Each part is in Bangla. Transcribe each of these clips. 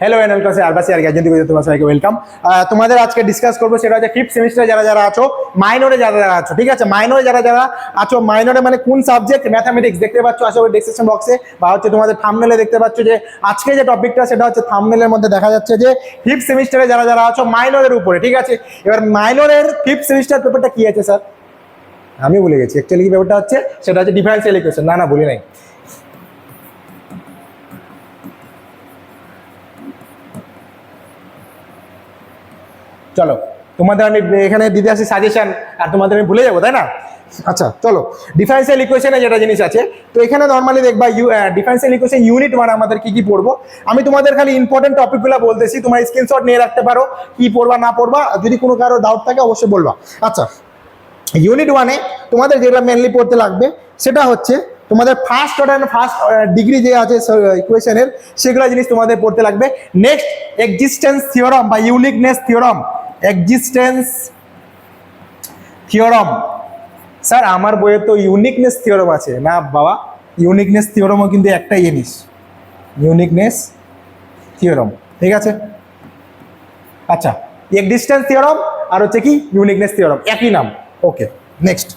হ্যালো এন স্যার আলবাসি আর ওয়েলকাম তোমাদের আজকে ডিসকাস করব সেটা হচ্ছে ফিফথ সেমিস্টারে যারা যারা আছো মাইনরে যারা যারা আছো, ঠিক আছে? মাইনরে যারা যারা আছো মাইনরে মানে কোন সাবজেক্ট ম্যাথামেটিক্স দেখতে পাচ্ছ, আশা করি ডিসক্রিপশন বক্সে বা হচ্ছে তোমাদের থামনেলে দেখতে পাচ্ছ যে আজকে যে টপিকটা সেটা হচ্ছে থামনেলের মধ্যে দেখা যাচ্ছে যে ফিফথ সেমিস্টারে যারা যারা আছো মাইনরের উপরে, ঠিক আছে? এবার মাইনরের ফিফথ সেমিস্টার পেপারটা কি আছে স্যার আমি ভুলে গেছি। অ্যাকচুয়ালি কি ব্যাপারটা হচ্ছে? সেটা হচ্ছে ডিফারেন্সিয়াল ইকুয়েশন না না বলি নাই। চলো, তোমাদের আমি এখানে দিতে আসি সাজেশন আর তোমাদের আমি ভুলে যাব, তাই না? আচ্ছা চলো ডিফারেন্সিয়াল ইকুয়েশনে যেটা জিনিস আছে, তো এখানে নর্মালি দেখবা you differential equation unit one আমাদের কি কি পড়ব? আমি তোমাদের খালি ইম্পর্টেন্ট টপিকগুলো বলতেছি, তোমার স্ক্রিনশট নিয়ে রাখতে পারো, কি পড়বা, না পড়বা যদি কোনো কারও ডাউট থাকে অবশ্যই বলবা। আচ্ছা ইউনিট ওয়ানে তোমাদের যেটা মেনলি পড়তে লাগবে, সেটা হচ্ছে তোমাদের ফার্স্ট অর্ডার ফার্স্ট ডিগ্রি যে আছে ইকুয়েশনের সেগুলো জিনিস তোমাদের পড়তে লাগবে। নেক্সট এক্সিস্টেন্স থিওরম বা uniqueness theorem existence theorem sir আমার বইয়ে তো ইউনিকনেস থিওরম আছে। না, বাবা ইউনিকনেস থিওরমও কিন্তু একটাই জিনিস। ইউনিকনেস থিওরম ঠিক আছে? আচ্ছা এক্সিস্টেন্স থিওরম আর হচ্ছে কি ইউনিকনেস থিওরম একই নাম। ওকে নেক্সট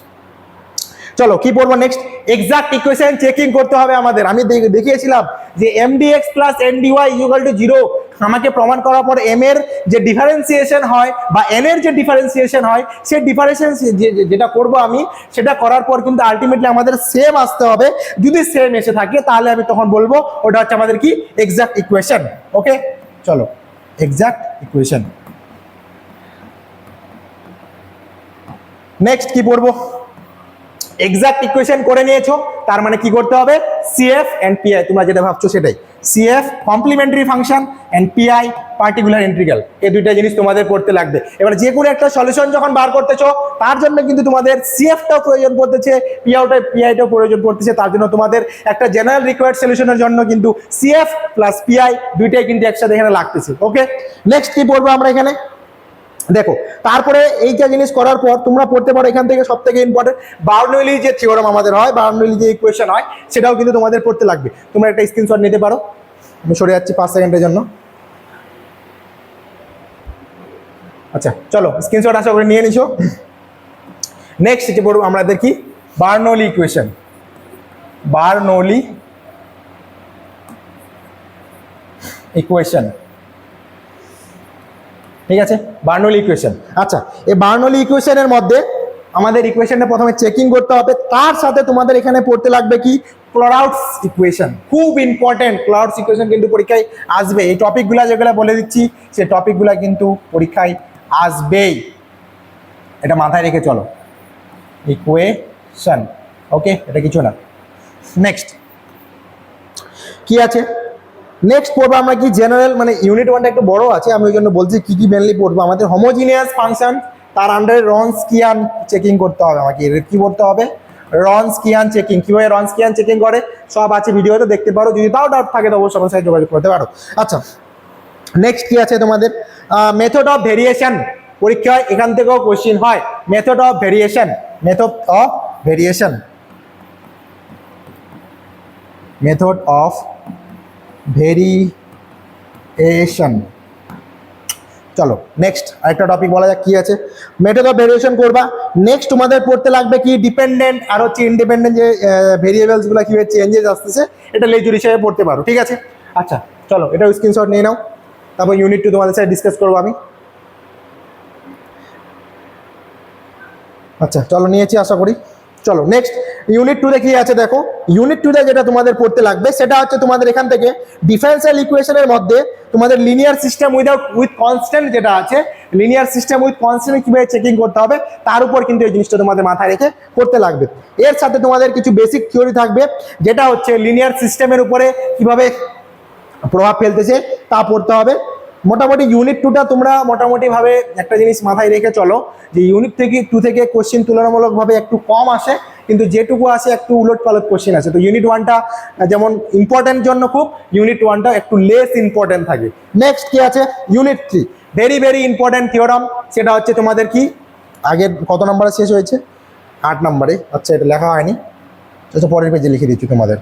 চলো, কি পড়ব নেক্সট এক্সাক্ট ইকুয়েশন চেকিং করতে হবে আমাদের। আমি দেখিয়েছিলাম যে M D X plus N D Y equal to zero আমাকে প্রমাণ করার পর এম এর যে ডিফারেন্সিয়েশন হয় বা এন এর যে ডিফারেন্সিয়েশন হয়, সেই ডিফারেন্সিয়েশন যেটা করব আমি, সেটা করার পর কিন্তু আলটিমেটলি আমাদের সেম আসতে হবে। যদি সেম এসে থাকে, তাহলে আমি তখন বলব ওটা হচ্ছে আমাদের কি? এক্সাক্ট ইকুয়েশন ওকে চলো এক্সাক্ট ইকুয়েশন নেক্সট কি পড়ব? এক্সাক্ট ইকুয়েশন করে নিয়েছো, তার মানে কি করতে হবে? সিএফ এন্ড পিআই তোমরা যেটা ভাবছ সেটাই। CF complementary function and PI particular integral এই দুইটা জিনিস তোমাদের করতে লাগবে। এবার যে কোনো একটা সলিউশন যখন বার করতেছো তার জন্য কিন্তু তোমাদের সিএফটাও প্রয়োজন পড়তেছে পিআইটাও পিআইটাও প্রয়োজন পড়তেছে, তার জন্য তোমাদের একটা জেনারেল রিকোয়ার্ড সলিউশনের জন্য কিন্তু সিএফ প্লাস পিআই দুইটাই কিন্তু একসাথে এখানে লাগতেছে। ওকে নেক্সট কি পড়ব আমরা এখানে? দেখো, তারপরে এইটা জিনিস করার পর তোমরা পড়তে পারো এখান থেকে সব থেকে ইম্পর্টেন্ট বার্নলি যে থিওরাম আমাদের হয় বার্নলি যে ইকুয়েশন হয়, সেটাও কিন্তু তোমাদের পড়তে লাগবে। তোমরা একটা স্ক্রিনশট নিতে পারো। আমি সরে যাচ্ছি পাঁচ সেকেন্ডের জন্য। আচ্ছা চলো স্ক্রিনশট আশা করে নিয়ে নিছো। নেক্সট যে পড়ব আমাদের কি বার্নলি ইকুয়েশন বার্নলি ইকুয়েশন ঠিক আছে? বার্নলি ইকুয়েশন আচ্ছা এই বার্নলি ইকুয়েশনের মধ্যে আমাদের ইকুয়েশনটা প্রথমে চেকিং করতে হবে। তার সাথে তোমাদের এখানে পড়তে লাগবে কি? ক্লরাউডস ইকুয়েশন খুব ইম্পর্টেন্ট ক্লরাউডস ইকুয়েশন কিন্তু পরীক্ষায় আসবে। এই টপিকগুলো যেগুলো বলে দিচ্ছি, সেই টপিকগুলো কিন্তু পরীক্ষায় আসবেই। এটা মাথায় রেখে চলো। ইকুয়েশন ওকে এটা কিছু না। নেক্সট কি আছে? নেক্সট পড়ব আমরা কি জেনারেল মানে ইউনিট ওয়ানটা একটু বড় আছে, আমি ওই জন্য বলছি কি কি মেনলি পড়ব। আমাদের হোমোজিনিয়াস ফাংশন তার আন্ডারে রনস কিয়ান চেকিং করতে হবে আমাকে কি করতে হবে? রনস কিয়ান চেকিং কীভাবে রনস কিয়ান চেকিং করে? সব আছে ভিডিওতে দেখতে পারো। যদি তাও ডাউট থাকে, তো অবশ্যই আমার সাথে যোগাযোগ করতে পারো। আচ্ছা নেক্সট কি আছে তোমাদের? মেথড অফ ভেরিয়েশন পরীক্ষায়, এখান থেকেও কোশ্চিন হয়। Method of variation method of variation method of variation চলো নেক্সট আরেকটা টপিক বলা যাক, কি আছে? মেথড অফ ভেরিয়েশন করবা। নেক্সট তোমাদের পড়তে লাগবে কি ডিপেন্ডেন্ট আর হচ্ছে ইন্ডিপেন্ডেন্ট যে ভেরিয়েবলসগুলো কীভাবে চেঞ্জেস আসতেছে, এটা লেজুর হিসেবে পড়তে পারো, ঠিক আছে? আচ্ছা চলো এটা স্ক্রিনশট নিয়ে নাও। তারপর ইউনিট টু তোমাদের সাথে ডিসকাস করব আমি। আচ্ছা চলো, নিয়েছি, আশা করি। চলো নেক্সট ইউনিট টুতে কি আছে, দেখো। ইউনিট টুতে যেটা তোমাদের পড়তে লাগবে, সেটা হচ্ছে তোমাদের এখান থেকে ডিফারেন্সিয়াল ইকুয়েশনের মধ্যে তোমাদের linear system without with constant যেটা আছে লিনিয়ার সিস্টেম উইথ কনস্ট্যান্ট কীভাবে চেকিং করতে হবে, তার উপর কিন্তু এই জিনিসটা তোমাদের মাথায় রেখে করতে লাগবে। এর সাথে তোমাদের কিছু বেসিক থিওরি থাকবে, যেটা হচ্ছে লিনিয়ার সিস্টেমের উপরে কীভাবে প্রভাব ফেলতেছে, তা পড়তে হবে। মোটামুটি ইউনিট টুটা তোমরা মোটামুটিভাবে একটা জিনিস মাথায় রেখে চলো যে ইউনিট থেকে টু থেকে কোশ্চেন তুলনামূলকভাবে একটু কম আসে, কিন্তু যেটুকু আসে একটু উলট পালট কোশ্চেন আছে তো ইউনিট ওয়ানটা যেমন ইম্পর্টেন্ট জন্য খুব ইউনিট ওয়ানটা একটু লেস ইম্পর্টেন্ট থাকে। নেক্সট কি আছে? Unit three very very important theorem সেটা হচ্ছে তোমাদের কি? আগের কত নম্বরে শেষ হয়েছে? আট নম্বরে। আচ্ছা এটা লেখা হয়নি। আচ্ছা পরের পেজে লিখে দিচ্ছি তোমাদের।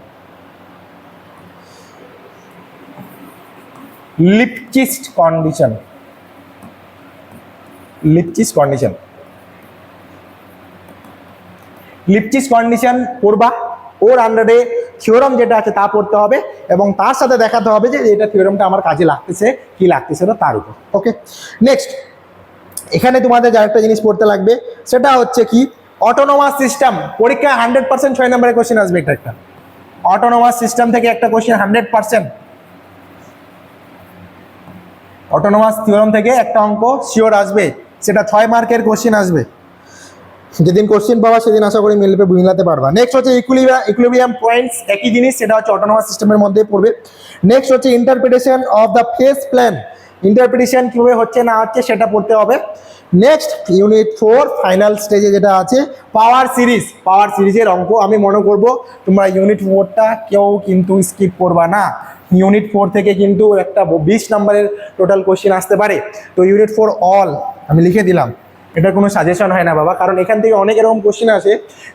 Lipschitz condition Lipschitz condition Lipschitz condition পড়বা। ওর আন্ডারে থিওরাম যেটা আছে তা পড়তে হবে এবং তার সাথে দেখাতে হবে যে এটা থিওরামটা আমার কাজে লাগতেছে, কি লাগতেছে না তার উপর। ওকে নেক্সট এখানে তোমাদের যা একটা জিনিস পড়তে লাগবে। সেটা হচ্ছে কি? অটোনোমাস সিস্টেম পরীক্ষায় হান্ড্রেড পার্সেন্ট ছয় নম্বরের কোশ্চেন আসবে এটা একটা। অটোনোমাস সিস্টেম থেকে একটা question hundred percent autonomous theorem থেকে একটা অঙ্ক শিওর আসবে, সেটা ছয় মার্কের কোশ্চেন আসবে। যেদিন কোশ্চেন পাওয়া সেদিন আশা করি মিলবে, বুঝলাতে পারবা। নেক্সট হচ্ছে ইকুলিবিয়াম পয়েন্টস একই জিনিস, সেটা হচ্ছে অটোনোমাস সিস্টেমের মধ্যে পড়বে। নেক্সট হচ্ছে interpretation of the phase plane interpretation কীভাবে হচ্ছে না হচ্ছে, সেটা পড়তে হবে। নেক্সট ইউনিট ফোর ফাইনাল স্টেজে যেটা আছে পাওয়ার সিরিজ পাওয়ার সিরিজের অঙ্ক আমি মনে করব, তোমরা ইউনিট ফোরটা কেউ কিন্তু স্কিপ করবা না। ইউনিট ফোর থেকে কিন্তু একটা বিশ নম্বরের টোটাল কোশ্চেন আসতে পারে। তো ইউনিট ফোর অল আমি লিখে দিলাম। এটা কোনো সাজেশন হয় না বাবা, কারণ এখান থেকে অনেক এরকম কোশ্চেন আসে,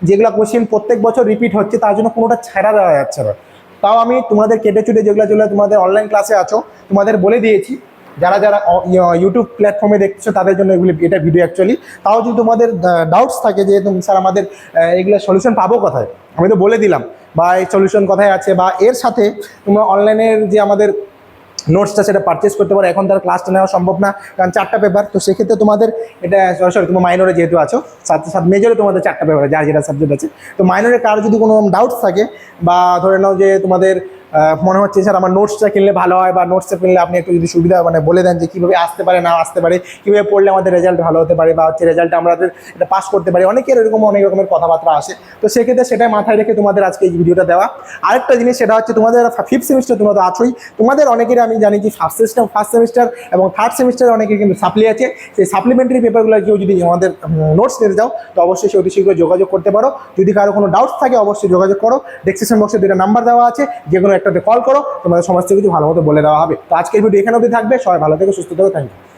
যেগুলো কোশ্চেন প্রত্যেক বছর রিপিট হচ্ছে, তার জন্য কোনোটা ছাড়া দেওয়া যাচ্ছে না। তাও আমি তোমাদের কেটে চুটে যেগুলো যেগুলো তোমাদের অনলাইন ক্লাসে আছো, তোমাদের বলে দিয়েছি। যারা যারা ইউটিউব প্ল্যাটফর্মে দেখছ, তাদের জন্য এগুলি, এটা ভিডিও অ্যাকচুয়ালি তাও যদি তোমাদের ডাউটস থাকে যে স্যার আমাদের এগুলো সলিউশন পাবো কোথায়? আমি তো বলে দিলাম, বা এই সলিউশন কোথায় আছে, বা এর সাথে তোমরা অনলাইনের যে আমাদের নোটসটা সেটা পারচেস করতে পারো। এখন তার ক্লাসটা নেওয়া সম্ভব না, কারণ চারটা পেপার তো সেক্ষেত্রে তোমাদের, এটা সরি তোমার মাইনরে যেহেতু আছো সাথে সাথে মেজরে তোমাদের চারটা পেপার যার যেটা সাবজেক্ট আছে। তো মাইনরে কারও যদি কোনো ডাউটস থাকে, বা ধরে নাও যে তোমাদের মনে হচ্ছে, স্যার, আমার নোটসটা কিনলে ভালো হয় বা নোটসটা কিনলে আপনি একটু যদি সুবিধা মানে বলে দেন যে কীভাবে আসতে পারে, না আসতে পারে, কীভাবে পড়লে আমাদের রেজাল্ট ভালো হতে পারে বা হচ্ছে রেজাল্ট আমাদের এটা পাস করতে পারি। অনেকের এরকম অনেক রকমের কথাবার্তা আসে। তো সেক্ষেত্রে সেটাই মাথায় রেখে তোমাদের আজকে এই ভিডিওটা দেওয়া। আরেকটা জিনিস, সেটা হচ্ছে তোমাদের ফিফথ সেমিস্টার তোমরা তো আছোই। তোমাদের অনেকের আমি জানি যে ফার্স্ট সেমিস্টার ফার্স্ট সেমিস্টার এবং থার্ড সেমিস্টার অনেকের কিন্তু সাপ্লি আছে। সেই সাপ্লিমেন্টারি পেপারগুলো কেউ যদি আমাদের নোটস নিতে যাও তো অবশ্যই সে অতি শীঘ্র যোগাযোগ করতে পারো। যদি কারও কোনো ডাউটস থাকে, অবশ্যই যোগাযোগ করো। ডেসক্রিপশন বক্সে দুটো নাম্বার দেওয়া আছে। যে কোনো একটাতে কল করো, তোমাদের সমস্ত কিছু ভালো মতো বলে দেওয়া হবে। তো আজকের ভিডিও এখানে অবধি থাকবে, সবাই ভালো থেকে, সুস্থ থেকো থ্যাংক ইউ